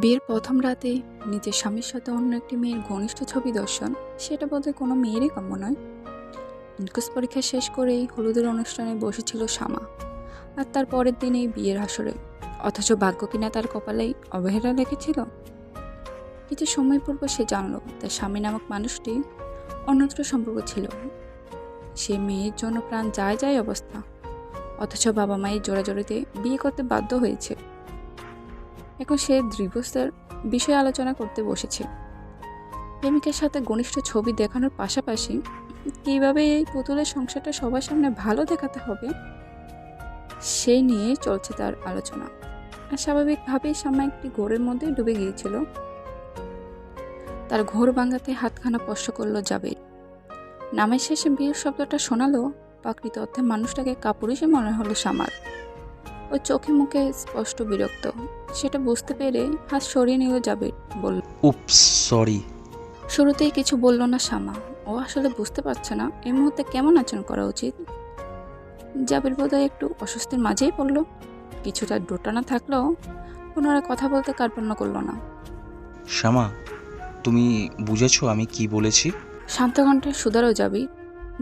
বিয়ের প্রথম রাতে নিজের স্বামীর সাথে অন্য একটি মেয়ের ঘনিষ্ঠ ছবি দর্শন, সেটা বোধহয় কোনো মেয়েরই কাম্য নয়। ইনকোস পরীক্ষা শেষ করেই হলুদের অনুষ্ঠানে বসেছিল শ্যামা, আর তার পরের দিনেই বিয়ের আসরে। অথচ ভাগ্য কিনা তার কপালেই অবহেলা লেগেছিল কিছু সময় পূর্ব সে জানলো, তার স্বামী নামক মানুষটি অন্যত্র সম্পর্ক ছিল। সে মেয়ের জন্য প্রাণ যায় যায় অবস্থা। অথচ বাবা মায়ের জোড়াজোড়িতে বিয়ে করতে বাধ্য হয়েছে। এখন সে দৃঢ়স্থার বিষয়ে আলোচনা করতে বসেছে। প্রেমিকের সাথে ঘনিষ্ঠ ছবি দেখানোর পাশাপাশি কীভাবে এই পুতুলের সংসারটা সবার সামনে ভালো দেখাতে হবে, সেই নিয়ে চলছে তার আলোচনা। আর স্বাভাবিকভাবেই সামা একটি ঘোরের মধ্যে ডুবে গিয়েছিল। তার ঘোর ভাঙাতে হাতখানা স্পর্শ করল জাবের নামের শেষে বিয়ের শব্দটা শোনালো প্রাকৃত অর্থে মানুষটাকে কাপুরুষে মনে হলো সামার ও চোখে মুখে স্পষ্ট বিরক্ত। সেটা বুঝতে পেরে হাত সরিয়ে নিল যাবে বলল উপস সরি। শুরুতেই কিছু বলল না শামা ও আসলে বুঝতে পারছে না এই মুহূর্তে কেমন আচরণ করা উচিত? জাবির বোধহয় একটু অস্বস্তির মাঝেই পড়ল। কিছুটা ডোটানা থাকলেও পুনরায় কথা বলতে কার্পণ্য করল না। শ্যামা তুমি বুঝেছ আমি কি বলেছি? শান্তকণ্ঠে সুদারও যাবি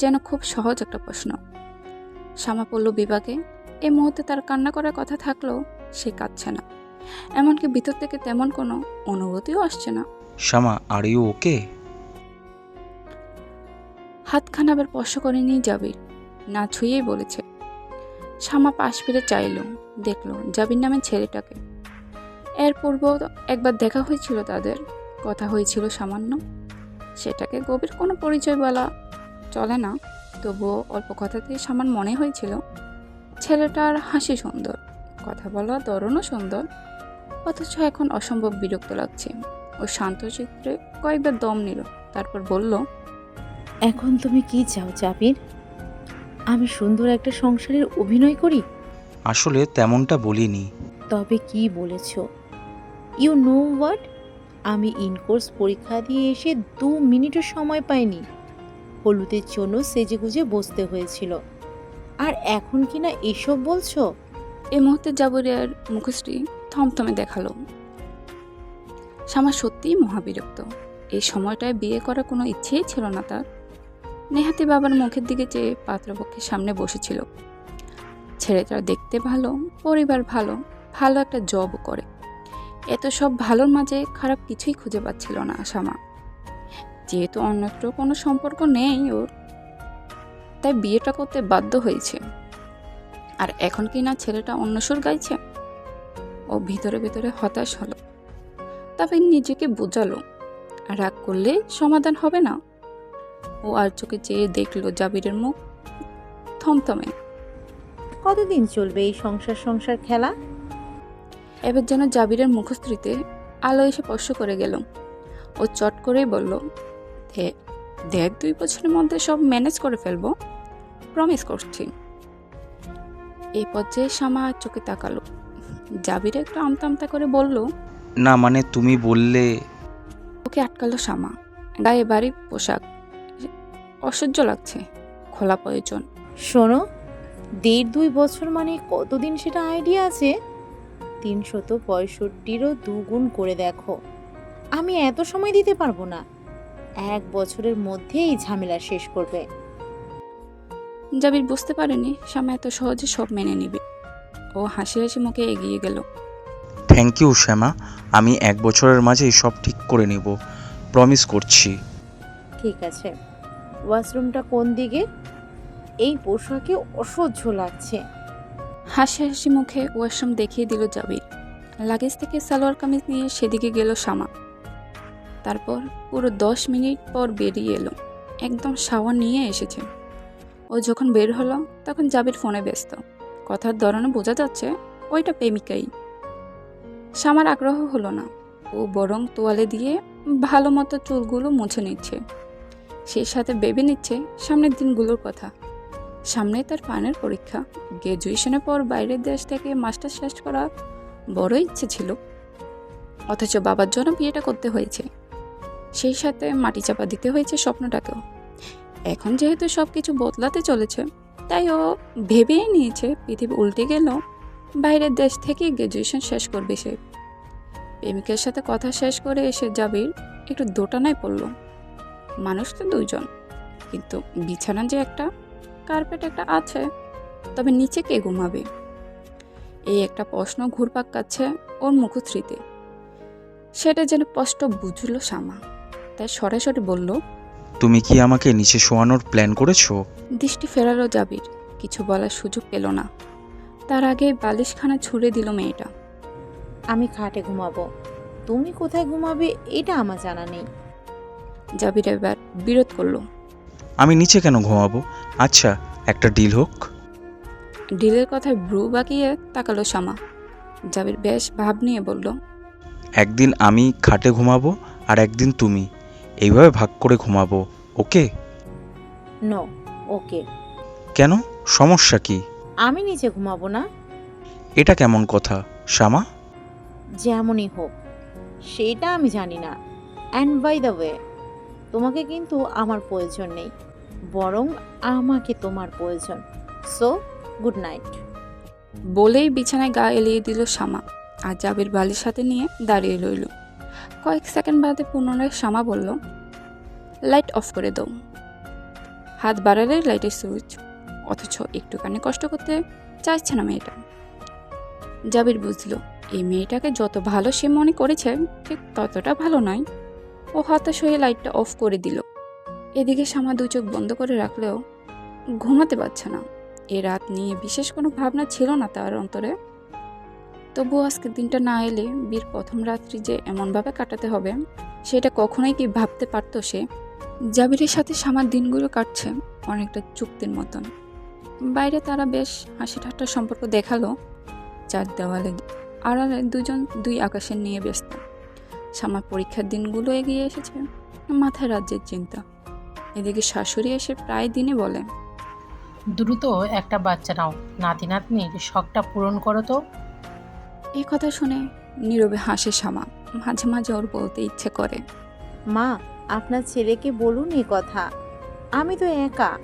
যেন খুব সহজ একটা প্রশ্ন। শ্যামা পড়ল বিভাগে এই মুহূর্তে তার কান্না করার কথা থাকলেও সে কাঁদছে না। এমনকি ভিতর থেকে তেমন কোনো অনুভূতিও আসছে না। শ্যামা আর ইউ ওকে হাতখানা আবার স্পর্শ করে নিয়ে যাবি না ছুঁয়েই বলেছে। শ্যামা পাশ ফিরে চাইল দেখল জাবির নামে ছেলেটাকে। এর পূর্ব একবার দেখা হয়েছিল তাদের কথা হয়েছিল সামান্য। সেটাকে গভীর কোনো পরিচয় বলা চলে না তবুও অল্প কথাতেই সামান মনে হয়েছিল ছেলেটার হাসি সুন্দর কথা বলা ধরনও সুন্দর অথচ এখন অসম্ভব বিরক্ত লাগছে। ও শান্ত চিত্রে কয়েকবার দম নিল তারপর বলল এখন তুমি কি চাও জাবির আমি সুন্দর একটা সংসারের অভিনয় করি? আসলে তেমনটা বলিনি। তবে কি বলেছ? ইউ নো হোয়াট আমি ইনকোর্স পরীক্ষা দিয়ে এসে দু মিনিটও সময় পাইনি। হলুদের জন্য সেজেগুজে বসতে হয়েছিল। আর এখন কি না এসব বলছো? এ মুহূর্তে জাবরিয়ার মুখশ্রী থমথমে দেখাল। শ্যামা সত্যিই মহাবিরক্ত। এই সময়টায় বিয়ে করার কোনো ইচ্ছেই ছিল না তার। নেহাতি বাবার মুখের দিকে চেয়ে পাত্রপক্ষের সামনে বসেছিল। ছেলেটা দেখতে ভালো, পরিবার ভালো ভালো একটা জবও করে। এত সব ভালোর মাঝে খারাপ কিছুই খুঁজে পাচ্ছিল না শ্যামা যেহেতু অন্যত্র কোনো সম্পর্ক নেই ওর তাই বিয়েটা করতে বাধ্য হয়েছে। আর এখন কি না ছেলেটা অন্য সুর গাইছে? ও ভিতরে ভিতরে হতাশ হলো। তবে নিজেকে বোঝালো। রাগ করলে সমাধান হবে না। ও আর চোখে চেয়ে দেখল জাবিরের মুখ থমথমে। কতদিন চলবে এই সংসার সংসার খেলা? এবার যেন জাবিরের মুখশ্রীতে আলো এসে স্পর্শ করে গেল। ও চট করেই বলল "দে- দেখ দুই বছরের মধ্যে সব ম্যানেজ করে ফেলব। প্রমিস করছি। এই পর্যায়ে শ্যামা আর চোখে তাকালো। জাবির একটু আমতা আমতা করে বলল না মানে তুমি বললে ওকে আটকালো শ্যামা। গায়ে বাড়ি পোশাক। অসহ্য লাগছে। খোলা প্রয়োজন। শোনো দেড় দুই বছর মানে কতদিন সেটা আইডিয়া আছে? তিনশত পঁয়ষট্টিরও দুগুণ করে দেখো। আমি এত সময় দিতে পারব না। এক বছরের মধ্যেই ঝামেলা শেষ করবে। জাবির বুঝতে পারেনি শ্যামা এত সহজে সব মেনে নিবে। ও হাসি হাসি মুখে এগিয়ে গেল। Thank you Shyama. আমি এক বছরের মাঝেই সব ঠিক করে নেব। প্রমিস করছি। ঠিক আছে। ওয়াশরুমটা কোন দিকে? এই পোশাকে অসহ্য লাগছে। হাসি হাসি মুখে ওয়াশরুম দেখিয়ে দিল জাবির। লাগেজ থেকে সালোয়ার কামিজ নিয়ে সেদিকে গেল শ্যামা। তারপর পুরো দশ মিনিট পর বেরিয়ে এলো। একদম শাওয়ার নিয়ে এসেছে। ও যখন বের হলো, তখন জাবির ফোনে ব্যস্ত। কথার ধরনে বোঝা যাচ্ছে ওইটা প্রেমিকাই। শ্যামার আগ্রহ হলো না। ও বরং তোয়ালে দিয়ে ভালো মতো চুলগুলো মুছে নিচ্ছে। সেই সাথে ভেবে নিচ্ছে সামনের দিনগুলোর কথা। সামনে তার ফাইনাল পরীক্ষা। গ্র্যাজুয়েশনের পর বাইরের দেশ থেকে মাস্টার শেষ করা বড় ইচ্ছে ছিল। অথচ বাবার জন্য বিয়েটা করতে হয়েছে। সেই সাথে মাটি চাপা দিতে হয়েছে স্বপ্নটাকেও। এখন যেহেতু সব কিছু বদলাতে চলেছে, তাই ও ভেবেই নিয়েছে পৃথিবী উল্টে গেল, বাইরের দেশ থেকে গ্র্যাজুয়েশন শেষ করবে সে। প্রেমিকের সাথে কথা শেষ করে এসে জাবির একটু দোটানায় পড়ল। মানুষ তো দুইজন, কিন্তু বিছানা যে একটা, কার্পেট একটা আছে, তবে নিচে কে ঘুমাবে? এই একটা প্রশ্ন ঘুরপাক কাচ্ছে ওর মুখশ্রীতে। সেটা যেন স্পষ্ট বুঝলো শ্যামা। তাই সরাসরি বলল তুমি কি আমাকে নিচে শোয়ানোর প্ল্যান করেছ? দৃষ্টি ফেরালো জাবির। কিছু বলার সুযোগ পেল না। তার আগে বালিশখানা ছুড়ে দিল মেয়েটা। আমি খাটে ঘুমাবো। তুমি কোথায় ঘুমাবে এটা আমার জানা নেই। জাবির এবার বিরোধ করল। আমি নিচে কেন ঘুমাবো? আচ্ছা একটা ডিল হোক। ডিলের কথায় ব্রু বাকিয়ে তাকালো শ্যামা। জাবির বেশ ভাব নিয়ে বলল একদিন আমি খাটে ঘুমাবো আর একদিন তুমি। এইভাবে ভাগ করে ঘুমাবো ওকে? নো ওকে। কেন? সমস্যা কি? আমি নিচে ঘুমাবো না। এটা কেমন কথা শ্যামা? যেমনই হোক সেটা আমি জানি না। অ্যান্ড বাই দ্য ওয়ে তোমাকে কিন্তু আমার প্রয়োজন নেই বরং আমাকে তোমার প্রয়োজন। সো গুড নাইট বলেই বিছানায় গা এলিয়ে দিল শ্যামা আর জাবির বালির সাথে নিয়ে দাঁড়িয়ে রইল। কয়েক সেকেন্ড বাদে পুনরায় শ্যামা বলল লাইট অফ করে দাও। হাত বাড়ালে লাইটের সুইচ অথচ একটুখানি কষ্ট করতে চাইছে না মেয়েটা। জাবির বুঝলো, এই মেয়েটাকে যত ভালো সে মনে করেছে, ঠিক ততটা ভালো নয়। ও হতাশ হয়ে লাইটটা অফ করে দিল। এদিকে শ্যামা দু চোখ বন্ধ করে রাখলেও ঘুমাতে পারছে না। এ রাত নিয়ে বিশেষ কোনো ভাবনা ছিল না তার অন্তরে। তবুও আজকের দিনটা না এলে বীর প্রথম রাত্রি যে এমনভাবে কাটাতে হবে, সেটা কখনোই কি ভাবতে পারতো সে? জাবিরের সাথে সামার দিনগুলো কাটছে অনেকটা চুক্তির মতন। বাইরে তারা বেশ হাসি ঠাট্টার সম্পর্ক দেখাল চার দেওয়ালে। আড়ালে দুজন দুই আকাশের নিয়ে ব্যস্ত। সামার পরীক্ষার দিনগুলো এগিয়ে এসেছে, মাথায় রাজ্যের চিন্তা। এদিকে শাশুড়ি এসে প্রায় দিনে বলে, দ্রুত একটা বাচ্চা নাও। নাতি নাতনির শখটা পূরণ করো তো। এই কথা শুনে নীরবে হাসে শ্যামা। মাঝে মাঝে ওর বলতে ইচ্ছে করে। মা আপনার ছেলেকে বলুন এ কথা। আমি তো একা।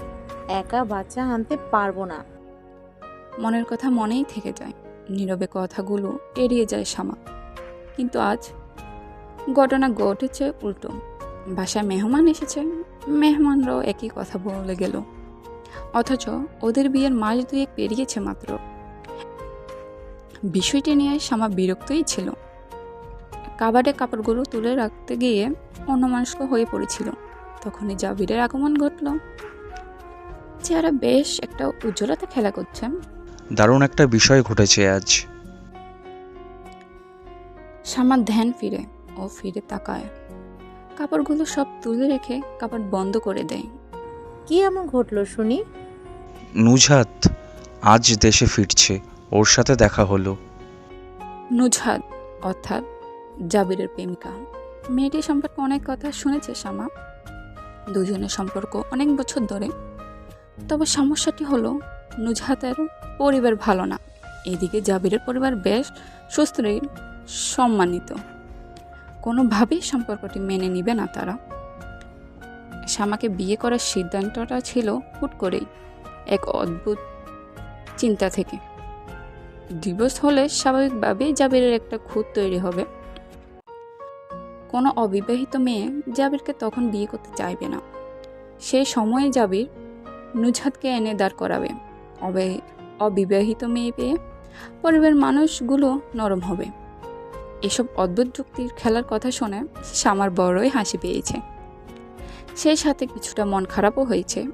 একা বাচ্চা আনতে পারব না। মনের কথা মনেই থেকে যায়। নীরবে কথাগুলো এড়িয়ে যায় শ্যামা। কিন্তু আজ ঘটনা ঘটেছে উল্টো। বাসায় মেহমান এসেছে। মেহমানরাও একই কথা বলে গেল। অথচ ওদের বিয়ের মাস দুয়েক পেরিয়েছে মাত্র। বিষয়টি নিয়ে শ্যামা বিরক্তই ছিল। কাবাডে কাপড়গুলো তুলে রাখতে গিয়ে অন্যমনস্ক হয়ে পড়েছিল। তখনই জাবিরের আগমন ঘটল। চেহারা বেশ একটা উজ্জ্বলতা খেলা করছেন দারুণ একটা বিষয় ঘটেছে আজ। সামার ধ্যান ফিরে ও ফিরে তাকায়। কাপড়গুলো সব তুলে রেখে কাপড় বন্ধ করে দেয়। কি এমন ঘটলো শুনি? নুঝাত আজ দেশে ফিরছে। ওর সাথে দেখা হলো। নুজহাত, অর্থাৎ জাবিরের প্রেমিকা। মেয়েটি সম্পর্কে অনেক কথা শুনেছে শামা। দুজনের সম্পর্ক অনেক বছর ধরে। তবে সমস্যাটি হলো, নুজহাতের পরিবার ভালো না। এদিকে জাবিরের পরিবার বেশ সুস্থির, সম্মানিত। কোনোভাবেই সম্পর্কটি মেনে নিবে না তারা। শ্যামাকে বিয়ে করার সিদ্ধান্তটা ছিল হুট করেই, এক অদ্ভুত চিন্তা থেকে। ডিভোর্স হলে স্বাভাবিকভাবেই জাবিরের একটা খুঁত তৈরি হবে। কোনো অবিবাহিত মেয়ে জাবিরকে তখন বিয়ে করতে চাইবে না। সেই সময়ে জাবির নুজহাতকে এনে দাঁড় করাবে। অবে, অবিবাহিত মেয়ে পেয়ে পরিবারের মানুষগুলো নরম হবে। এসব অদ্ভুত যুক্তির খেলার কথা শুনে সামার বড়ই হাসি পেয়েছে। সেই সাথে কিছুটা মন খারাপও হয়েছে।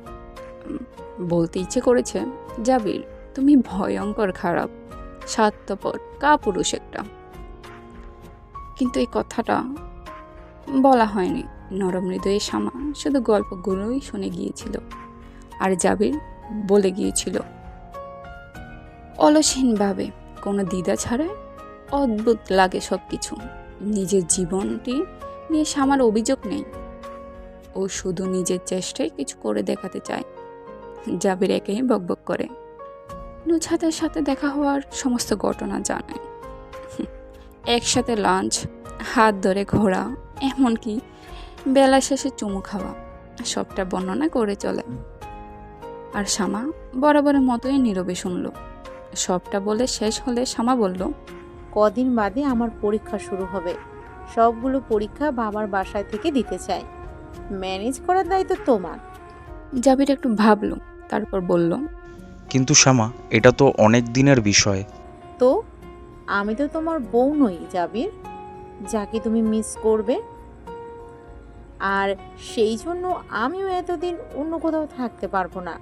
বলতে ইচ্ছে করেছে, জাবির, তুমি ভয়ঙ্কর খারাপ। স্বার্থপর কাপুরুষ একটা। কিন্তু এই কথাটা বলা হয়নি। নরম হৃদয়ে শামা শুধু গল্পগুলোই শুনে গিয়েছিল। আর জাবির বলে গিয়েছিল, অলসহীনভাবে কোনো দ্বিধা ছাড়াই অদ্ভুত লাগে সব কিছু নিজের জীবনটি নিয়ে শামার অভিযোগ নেই। ও শুধু নিজের চেষ্টায় কিছু করে দেখাতে চায়। জাবির একেই বকবক করে নুছাতের সাথে দেখা হওয়ার সমস্ত ঘটনা জানায় একসাথে লাঞ্চ হাত ধরে ঘোরা এমনকি বেলা শেষে চুমু খাওয়া সবটা বর্ণনা করে চলে। আর শ্যামা বরাবরের মতোই নীরবে শুনল। সবটা বলে শেষ হলে শ্যামা বলল কদিন বাদে আমার পরীক্ষা শুরু হবে। সবগুলো পরীক্ষা বাবার বাসায় থেকে দিতে চাই। ম্যানেজ করার দায়িত্ব তোমার। জাবির একটু ভাবল তারপর বলল কিন্তু শ্যামা এটা তো অনেক দিনের বিষয়। তো? আমি তো তোমার বউ নই জাবির। যাকে তুমি মিস করবে। আর সেই জন্য আমিও এতদিন অন্য কোথাও থাকতে পারব না।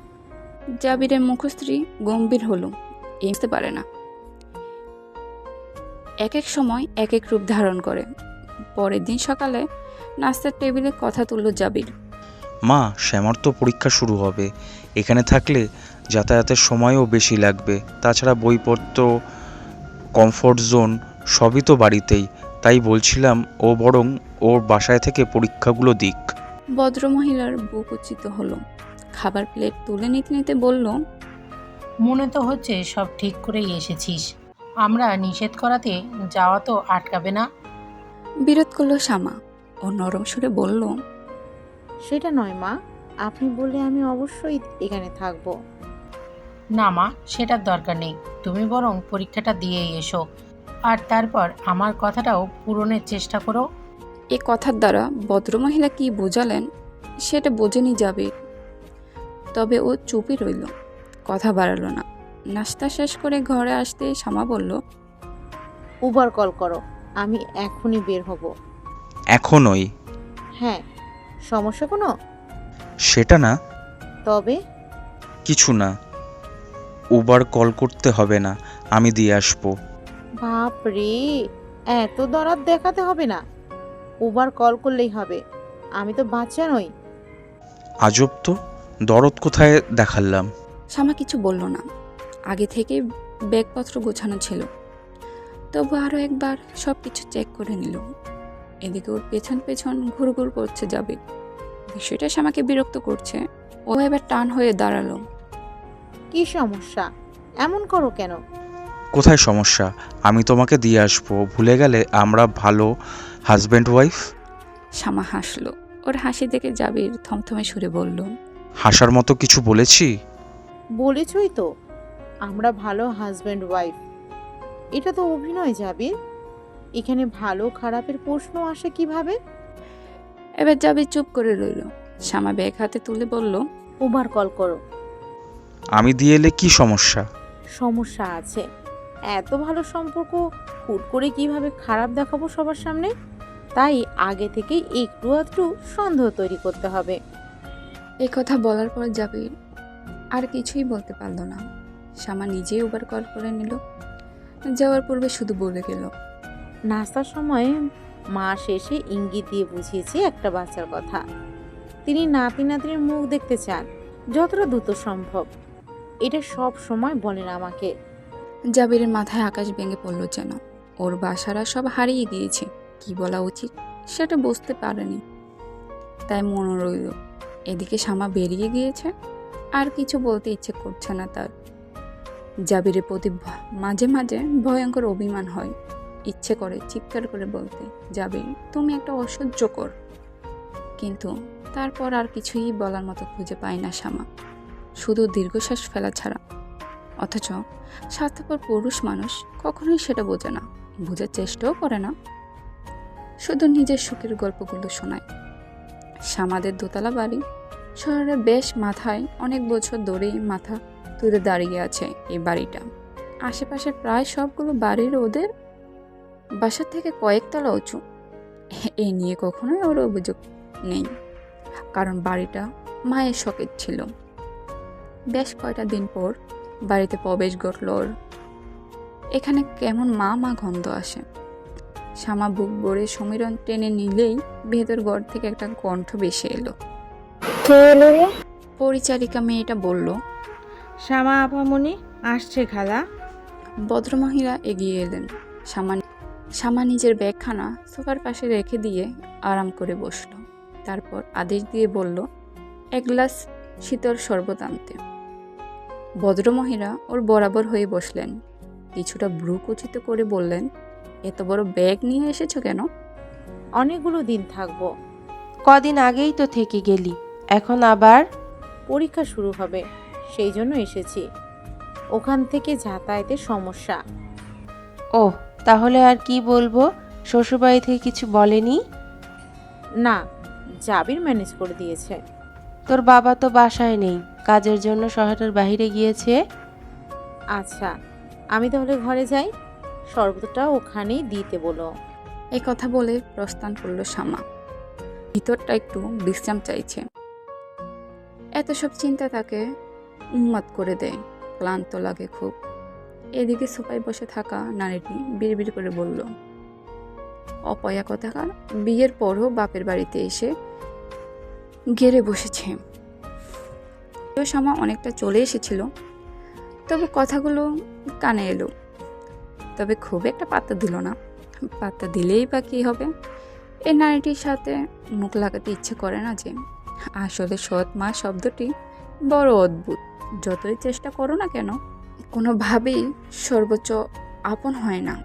জাবিরের মুখশ্রী গম্ভীর হলো এমতে পারে না। এক এক সময় এক এক রূপ ধারণ করে। পরের দিন সকালে নাস্তার টেবিলে কথা তুলল জাবির। মা শ্যামার তো পরীক্ষা শুরু হবে। এখানে থাকলে যাতায়াতের সময়ও বেশি লাগবে। তাছাড়া বইপত্র কমফোর্ট জোন সবই তো বাড়িতেই। তাই বলছিলাম ও বরং ওর বাসায় থেকে পরীক্ষাগুলো দিক। ভদ্রমহিলার বুক উচিত হলো। খাবার প্লেট তুলে নিতে নিতে বলল মনে তো হচ্ছে সব ঠিক করেই এসেছিস। আমরা নিষেধ করাতে যাওয়া তো আটকাবে না। বিরোধ করল শ্যামা ও নরম সুরে বলল সেটা নয় মা আপনি বললে আমি অবশ্যই এখানে থাকব। না মা সেটার দরকার নেই। তুমি বরং পরীক্ষাটা দিয়েই এসো। আর তারপর আমার কথাটাও পূরণের চেষ্টা করো। এ কথার দ্বারা ভদ্রমহিলা কি বোঝালেন সেটা বোঝেনি যাবে তবে ও চুপই রইল কথা বাড়ালো না। নাস্তা শেষ করে ঘরে আসতে শ্যামা বলল উবার কল করো আমি এখনই বের হব। এখনই? হ্যাঁ সমস্যা কোনো? সেটা না। তবে? কিছু না। উবার কল করতে হবে না আমি দিয়ে আসব। বাপ রে এত দরাদ দেখাতে হবে না। উবার কল করলেই হবে আমি তো বাচ্চা নই। আজব তো দরদ কোথায় দেখালাম? শ্যামা কিছু বলল না। আগে থেকে ব্যাগপত্র গোছানো ছিল। তবু আরও একবার সব কিছু চেক করে নিল। এদিকে ওর পেছন পেছন ঘুরঘুর করছে যাবে বিষয়টা শ্যামাকে বিরক্ত করছে। ও এবার টান হয়ে দাঁড়াল। কি সমস্যা? এমন করো কেন? কোথায় সমস্যা? আমি তোমাকে দিয়ে আসব। ভুলে গেলে আমরা ভালো হাজব্যান্ড ওয়াইফ শ্যামা হাসলো। ওর হাসি দেখে জাবির থমথমে সুরে বলল হাসার মতো কিছু বলেছি? বলেছই তো। আমরা ভালো হাজব্যান্ড ওয়াইফ এটা তো অভিনয় যাবে এখানে ভালো খারাপের প্রশ্ন আসে কীভাবে? এবার জাবির চুপ করে রইল। শ্যামা ব্যাগ হাতে তুলে বলল উবার কল করো। আমি দিয়ে এলে কি সমস্যা? সমস্যা আছে। এত ভালো সম্পর্ক হুট করে কীভাবে খারাপ দেখাবো সবার সামনে? তাই আগে থেকেই একটু আধটু সন্দেহ তৈরি করতে হবে। এই কথা বলার পর জাবির আর কিছুই বলতে পারল না। শ্যামা নিজেই ওবার কল করে নিল। যাওয়ার পূর্বে শুধু বলে গেল নাস্তার সময় মা শেষে ইঙ্গিত দিয়ে বুঝিয়েছে একটা বাচ্চার কথা। তিনি নাতি নাতির মুখ দেখতে চান যতটা দ্রুত সম্ভব। এটা সব সময় বলেন আমাকে। জাবিরের মাথায় আকাশ ভেঙে পড়ল যেন। ওর বাসারা সব হারিয়ে গিয়েছে। কি বলা উচিত? সেটা বুঝতে পারেনি। তাই মনে রইল, এদিকে শামা বেরিয়ে গিয়েছে। আর কিছু বলতে ইচ্ছে করছে না তার। জাবিরের প্রতি মাঝে মাঝে ভয়ঙ্কর অভিমান হয়। ইচ্ছে করে, চিৎকার করে বলতে, জাবির, তুমি একটা অসহ্যকর। কিন্তু তারপর আর কিছুই বলার মতো খুঁজে পায় না শ্যামা শুধু দীর্ঘশ্বাস ফেলা ছাড়া। অথচ স্বার্থপর পুরুষ মানুষ কখনোই সেটা বোঝে না, বোঝার চেষ্টাও করে না। শুধু নিজের সুখের গল্পগুলো শোনায়। সামাদের দোতলা বাড়ি, শহরের বেশ মাথায় অনেক বছর ধরেই মাথা তুলে দাঁড়িয়ে আছে এই বাড়িটা। আশেপাশে প্রায় সবগুলো বাড়ির ওদের বাসার থেকে কয়েকতলা উঁচু। এ নিয়ে কখনোই ওর অভিযোগ নেই। কারণ বাড়িটা মায়ের শখের ছিল। বেশ কয়টা দিন পর বাড়িতে প্রবেশ ঘটল ওর। এখানে কেমন মা মা গন্ধ আসে। শ্যামা বুক ভরে সমীরণ টেনে নিলেই ভেতর ঘর থেকে একটা কণ্ঠ বেশি এলো। রে? পরিচারিকা মেয়েটা বলল শ্যামা আপামনি আসছে খালা। ভদ্রমহিলা এগিয়ে এলেন। শ্যামা শ্যামা নিজের ব্যাগখানা সোফার পাশে রেখে দিয়ে আরাম করে বসল। তারপর আদেশ দিয়ে বলল এক গ্লাস শীতল শরবত আনতে। ভদ্রমহিলা ওর বরাবর হয়ে বসলেন। কিছুটা ভ্রু কুচিত করে বললেন এত বড় ব্যাগ নিয়ে এসেছ কেন? অনেকগুলো দিন থাকব। কদিন আগেই তো থেকে গেলি এখন আবার পরীক্ষা শুরু হবে সেই জন্য এসেছি। ওখান থেকে যাতায়াতের সমস্যা। ও তাহলে আর কি বলব? শ্বশুরবাড়ি থেকে কিছু বলেনি? না জাবির ম্যানেজ করে দিয়েছে। তোর বাবা তো বাসায় নেই কাজের জন্য শহরের বাইরে গিয়েছে। আচ্ছা আমি তাহলে ঘরে যাই? শরবতটা ওখানেই দিতে বলো। এই কথা বলে প্রস্থান করল শ্যামা ভিতরটা একটু বিশ্রাম চাইছে। এত সব চিন্তা তাকে উন্মাদ করে দেয় ক্লান্ত লাগে খুব। এদিকে সোফায় বসে থাকা নারীটি বিড়বিড় করে বলল অপয়া কথাকার বিয়ের পরও বাপের বাড়িতে এসে গেড়ে বসেছে। শ্যামা অনেকটা চলে এসেছিল, তবে কথাগুলো কানে এলো। তবে খুব একটা পাত্তা দিল না। পাত্তা দিলেই বা কী হবে? এ নারীটির সাথে মুখ লাগাতে ইচ্ছে করে না যে। আসলে সৎ মা শব্দটি বড় অদ্ভুত। যতই চেষ্টা করো না কেন, কোনোভাবেই সর্বোচ্চ আপন হয় না।